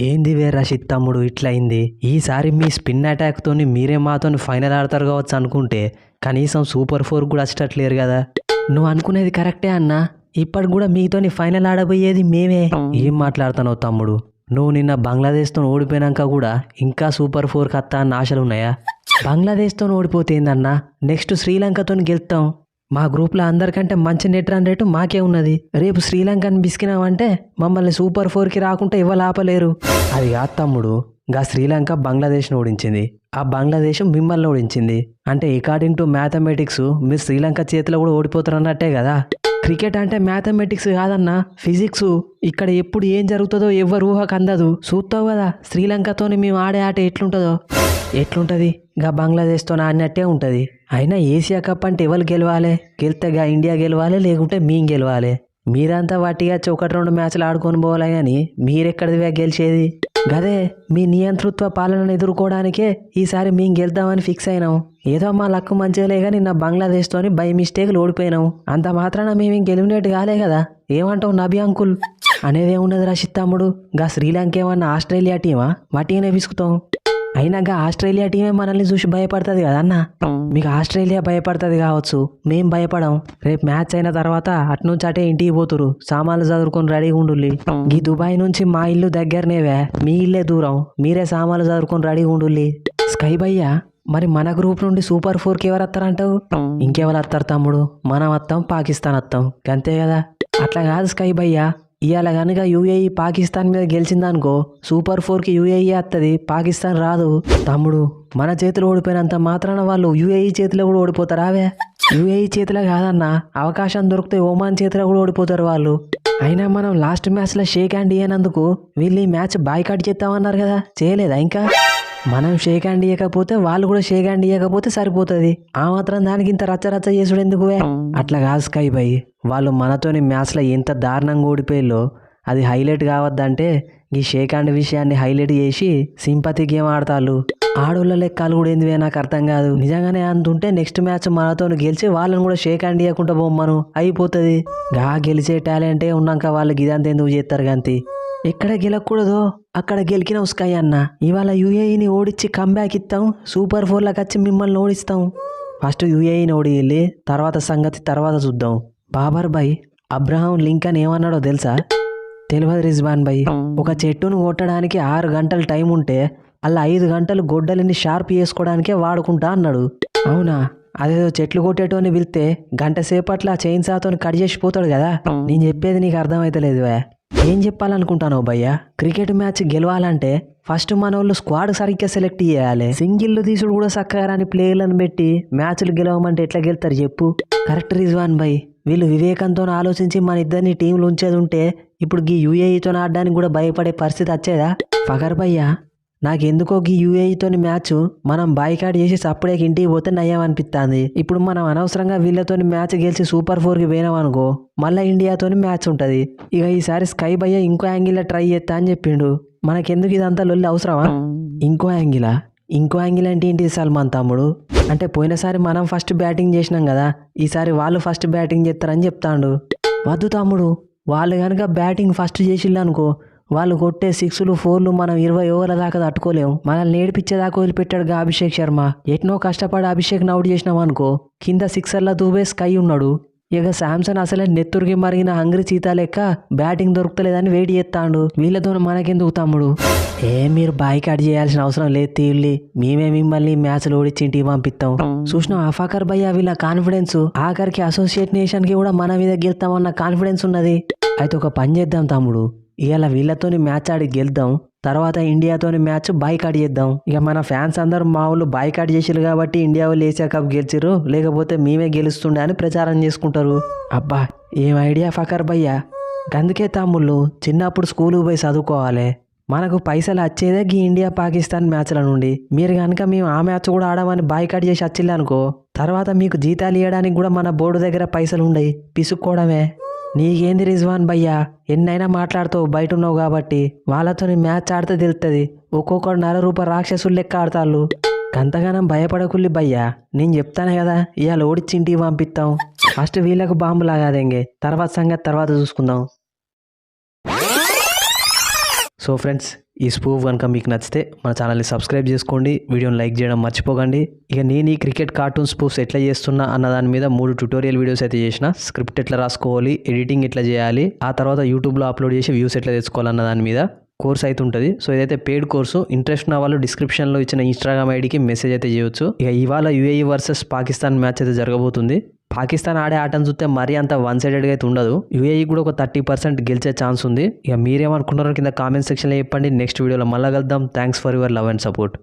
ఏంది వే రషిద్ తమ్ముడు ఇట్లయింది? ఈసారి మీ స్పిన్ అటాక్తోని మీరే మాతోని ఫైనల్ ఆడతారు కావచ్చు అనుకుంటే కనీసం సూపర్ ఫోర్ కూడా వచ్చేటట్లేరు కదా? నువ్వు అనుకునేది కరెక్టే అన్నా. ఇప్పటికి కూడా మీతోని ఫైనల్ ఆడబోయేది మేమే. ఏం మాట్లాడుతున్నావు తమ్ముడు? నువ్వు నిన్న బంగ్లాదేశ్తో ఓడిపోయినాక కూడా ఇంకా సూపర్ ఫోర్ వస్తా అన్న ఆశలు ఉన్నాయా బంగ్లాదేశ్తో ఓడిపోతేందన్నా నెక్స్ట్ శ్రీలంకతో గెలుస్తాం మా గ్రూప్లో అందరికంటే మంచి నెట్ రన్ రేటు మాకే ఉన్నది. రేపు శ్రీలంకని బిసికినామంటే మమ్మల్ని సూపర్ ఫోర్కి రాకుంటే ఇవ్వలాపలేరు అది కాదు తమ్ముడు. గా శ్రీలంక బంగ్లాదేశ్ను ఓడించింది. ఆ బంగ్లాదేశ్ మిమ్మల్ని ఓడించింది. అంటే అకార్డింగ్ టు మ్యాథమెటిక్స్ మీరు శ్రీలంక చేతిలో కూడా ఓడిపోతారు అన్నట్టే కదా? క్రికెట్ అంటే మ్యాథమెటిక్స్ కాదన్నా ఫిజిక్స్. ఇక్కడ ఎప్పుడు ఏం జరుగుతుందో ఎవరు ఊహకు అందదు. చూస్తావు కదా శ్రీలంకతోని మేము ఆడే ఆట ఎట్లుంటుందో. ఎట్లుంటుంది? గా బంగ్లాదేశ్తో ఆడినట్టే ఉంటుంది. అయినా ఏషియా కప్ అంటే ఎవరు గెలవాలి? గెలితే గా ఇండియా గెలవాలి లేకుంటే మేము గెలవాలి? మీరంతా వాటిగా వచ్చి ఒకటి రెండు మ్యాచ్లు ఆడుకొని పోవాలి కానీ మీరెక్కడిదివే గెలిచేది? గదే మీ నియంతృత్వ పాలనను ఎదుర్కోవడానికే ఈసారి మేము గెలుద్దామని ఫిక్స్ అయినాం. ఏదో మా లక్కు మంచిగా కానీ నా బంగ్లాదేశ్తోని బై మిస్టేక్లు ఓడిపోయినాం. అంత మాత్రాన మేము గెలిమినేట్ కాలే కదా. ఏమంటావు నబి అంకుల్? అనేది ఏమున్నది రషిత్ తమ్ముడు గా శ్రీలంక ఏమన్నా ఆస్ట్రేలియా టీమా? వాటినే పిసుకుతాం అయినాక ఆస్ట్రేలియా టీమే మనల్ని చూసి భయపడుతుంది కదా అన్న? మీకు ఆస్ట్రేలియా భయపడుతుంది కావచ్చు. మేం భయపడం. రేపు మ్యాచ్ అయిన తర్వాత అట్నుంచి అటే ఇంటికి పోతురు సామాన్లు చదువుకొని రెడీగా ఉండుల్లి ఈ దుబాయ్ నుంచి మా ఇల్లు దగ్గరనేవే? మీ ఇల్లే దూరం. మీరే సామాన్లు చదువుకొని రెడీగా ఉండుల్లి స్కై భయ్యా మరి మన గ్రూప్ నుండి సూపర్ ఫోర్కి ఎవరు వస్తారంటావు? ఇంకెవరు వస్తారు తమ్ముడు? మనం వస్తాం పాకిస్తాన్ వస్తాం అంతే కదా? అట్లా కాదు స్కై భయ్యా. ఇవాళ కనుక యూఏఈ పాకిస్తాన్ మీద గెలిచిందనుకో సూపర్ ఫోర్కి యూఏఈ వస్తుంది పాకిస్తాన్ రాదు. తమ్ముడు మన చేతిలో ఓడిపోయినంత మాత్రాన వాళ్ళు యూఏఈ చేతిలో కూడా ఓడిపోతారావే యూఏఈ చేతిలో కాదన్నా అవకాశం దొరికితే ఓమాన్ చేతిలో కూడా ఓడిపోతారు వాళ్ళు. అయినా మనం లాస్ట్ మ్యాచ్లో షేక్ హ్యాండ్ ఇయ్యనందుకు వీళ్ళు ఈ మ్యాచ్ బాయ్కాట్ చేస్తామన్నారు కదా చేయలేదా ఇంకా? మనం షేక్ హ్యాండ్ ఇవ్వకపోతే వాళ్ళు కూడా షేక్ హ్యాండ్ ఇవ్వకపోతే సరిపోతుంది. ఆ మాత్రం దానికి ఇంత రచ్చ రచ్చ చేసుడు ఎందుకు అట్లా కాదు స్కై బై వాళ్ళు మనతోని మ్యాచ్లో ఎంత దారుణంగా ఓడిపోయిల్లో అది హైలైట్ కావద్దంటే ఈ షేక్ హ్యాండ్ విషయాన్ని హైలైట్ చేసి సింపతి గేమ్ ఆడతాళ్ళు. ఆడోళ్ళ లెక్కలు కూడా ఏందివే నాకు అర్థం కాదు. నిజంగానే అంతుంటే నెక్స్ట్ మ్యాచ్ మనతో గెలిచి వాళ్ళని కూడా షేక్ హ్యాండ్ ఇవ్వకుండా బొమ్మను. అయిపోతుంది. గా గెలిచే టాలెంటే ఉన్నాక వాళ్ళకి ఇదంతా ఎందుకు చేస్తారు గంతి? ఎక్కడ గెలకూడదో అక్కడ గెలికిన ఉస్కాయ్ అన్న. ఇవాళ యూఏఈని ఓడించి కంబ్యాక్ ఇస్తాం సూపర్ ఫోర్లకు వచ్చి మిమ్మల్ని ఓడిస్తాం. ఫస్ట్ యూఏఈని ఓడి తర్వాత సంగతి తర్వాత చూద్దాం. బాబర్ భాయ్ అబ్రహాం లింకన్ ఏమన్నాడో తెలుసా? తెలియదు రిజ్వాన్ భాయ్ ఒక చెట్టును కొట్టడానికి ఆరు గంటలు టైం ఉంటే అలా ఐదు గంటలు గొడ్డలిని షార్ప్ చేసుకోవడానికే వాడుకుంటా అన్నాడు. అవునా? అదేదో చెట్లు కొట్టేటోని పిలిస్తే గంట సేపట్ల చైన్ సాతో కట్ చేసి పోతాడు కదా? నేను చెప్పేది నీకు అర్థమైతలేదు ఏం చెప్పాలనుకుంటాను భయ్యా? క్రికెట్ మ్యాచ్ గెలవాలంటే ఫస్ట్ మన వాళ్ళు స్క్వాడ్ సరిగ్గా సెలెక్ట్ చేయాలి. సింగిల్ తీసుడు కూడా చక్కగా రాని ప్లేయర్లను పెట్టి మ్యాచ్లు గెలవమంటే ఎట్లా గెలుతారు చెప్పు. కరెక్ట్ రిజ్వాన్ భయ్. వీళ్ళు వివేకంతో ఆలోచించి మన ఇద్దరిని టీంలు ఉంచేది ఉంటే ఇప్పుడు గీ యూఏఈతో ఆడడానికి కూడా భయపడే పరిస్థితి వచ్చేదా? పగర్ భయ్యా. నాకెందుకో గీ యూఏఈతోని మ్యాచ్ మనం బాయ్కాట్ చేసి అప్పుడే ఇంటికి పోతే నయ్యం అనిపిస్తుంది ఇప్పుడు మనం అనవసరంగా వీళ్ళతోని మ్యాచ్ గెలిచి సూపర్ ఫోర్కి పోయినాం అనుకో మళ్ళీ ఇండియాతోని మ్యాచ్ ఉంటుంది. ఇక ఈసారి స్కై భయ్య ఇంకో యాంగిల్లో ట్రై చేస్తా అని చెప్పిండు. మనకెందుకు ఇదంతా లొల్లి అవసరమా? ఇంకో యాంగిలా? ఇంకో యాంగిల్ అంటే ఏంటి సల్మాన్ తమ్ముడు? అంటే పోయినసారి మనం ఫస్ట్ బ్యాటింగ్ చేసినాం కదా ఈసారి వాళ్ళు ఫస్ట్ బ్యాటింగ్ చేస్తారని చెప్తాండు. వద్దు తమ్ముడు వాళ్ళు కనుక బ్యాటింగ్ ఫస్ట్ చేసిళ్ళు అనుకో వాళ్ళు కొట్టే సిక్స్లు ఫోర్లు మనం ఇరవై ఓవర్ల దాకా తట్టుకోలేం. మనల్ని నేర్పించేదాకా వదిలిపెట్టాడుగా అభిషేక్ శర్మ. ఎట్నో కష్టపడి అభిషేక్ అవుట్ చేసినాం అనుకో కింద సిక్సర్ల దూబే స్కై ఉన్నాడు. ఇక శాంసన్ అసలే నెత్తురికి మరిగిన హంగ్రీ చీతా లెక్క బ్యాటింగ్ దొరుకుతలేదని వెయిట్ చేస్తాడు. వీళ్ళతో మనకెందుకు తమ్ముడు? ఏ మీరు బాయ్కాట్ చేయాల్సిన అవసరం లేదు తీళ్ళి మేమే మిమ్మల్ని మ్యాచ్లు ఓడిచ్చి ఇంటికి పంపిస్తాం చూసినాం అఫాకర్ భయ్య వీళ్ళ కాన్ఫిడెన్స్? ఆఖరికి అసోసియేట్ నేషన్కి కూడా మన మీద గెలుతామన్న కాన్ఫిడెన్స్ ఉన్నది. అయితే ఒక పని చేద్దాం తమ్ముడు. ఇవాళ వీళ్ళతోని మ్యాచ్ ఆడి గెలుద్దాం తర్వాత ఇండియాతోని మ్యాచ్ బాయ్కాట్ చేద్దాం. ఇక మన ఫ్యాన్స్ అందరూ మా వాళ్ళు బాయ్కాట్ చేసిరు కాబట్టి ఇండియా వాళ్ళు ఏషియా కప్ గెలిచిరు లేకపోతే మేమే గెలుస్తుండే అని ప్రచారం చేసుకుంటారు. అబ్బా ఏం ఐడియా ఫకర్ భయ్యా? గందుకే తమ్ముళ్ళు చిన్నప్పుడు స్కూలుకు పోయి చదువుకోవాలి. మనకు పైసలు వచ్చేదే గీ ఇండియా పాకిస్తాన్ మ్యాచ్ల నుండి. మీరు కనుక మేము ఆ మ్యాచ్ కూడా ఆడమని బాయ్కాట్ చేసి వచ్చిల్లనుకో తర్వాత మీకు జీతాలు ఇవ్వడానికి కూడా మన బోర్డు దగ్గర పైసలు ఉండయి పిసుక్కోవడమే. నీకేంది రిజ్వాన్ భయ్యా? ఎన్నైనా మాట్లాడుతావు బయట ఉన్నావు కాబట్టి వాళ్ళతో మ్యాచ్ ఆడితే తెలుస్తుంది ఒక్కొక్కడు నల రూప రాక్షసులు లెక్క ఆడతాళ్ళు. గంతగానం భయపడకుల్లి భయ్యా. నేను చెప్తానే కదా ఇవాళ ఓడిచ్చి ఇంటికి పంపిస్తాం ఫస్ట్ వీళ్ళకు బాంబు లాగాదేంగే. తర్వాత సంగతి తర్వాత చూసుకుందాం. సో ఫ్రెండ్స్ ఈ స్పూఫ్ కనుక మీకు నచ్చితే మన ఛానల్ని సబ్స్క్రైబ్ చేసుకోండి. వీడియోని లైక్ చేయడం మర్చిపోకండి. ఇక నేను ఈ క్రికెట్ కార్టూన్ స్పూఫ్స్ ఎట్లా చేస్తున్నా అన్న దాని మీద మూడు ట్యూటోరియల్ వీడియోస్ అయితే చేసిన. స్క్రిప్ట్ ఎట్లా రాసుకోవాలి ఎడిటింగ్ ఎట్లా చేయాలి ఆ తర్వాత యూట్యూబ్లో అప్లోడ్ చేసి వ్యూస్ ఎట్లా తెచ్చుకోవాలన్న దాని మీద. కోర్స్ అయితే ఉంటుంది. సో ఏదైతే పెయిడ్ కోర్సు ఇంట్రెస్ట్ ఉన్న వాళ్ళు డిస్క్రిప్షన్లో ఇచ్చిన ఇన్స్టాగ్రామ్ ఐడికి మెసేజ్ అయితే చేయొచ్చు. ఇక ఇవాళ యూఏఈ వర్సెస్ పాకిస్తాన్ మ్యాచ్ అయితే జరగబోతుంది. పాకిస్తాన్ ఆడే ఆటను చూస్తే మరీ అంత వన్ సైడెడ్గా అయితే ఉండదు. యూఏఈ కూడా ఒక థర్టీ పర్సెంట్ గెలిచే ఛాన్స్ ఉంది. ఇక మీరేమనుకుంటున్నారో కింద కామెంట్ సెక్షన్లో చెప్పండి. నెక్స్ట్ వీడియోలో మళ్ళీ కలుద్దాం. Thanks for your love and support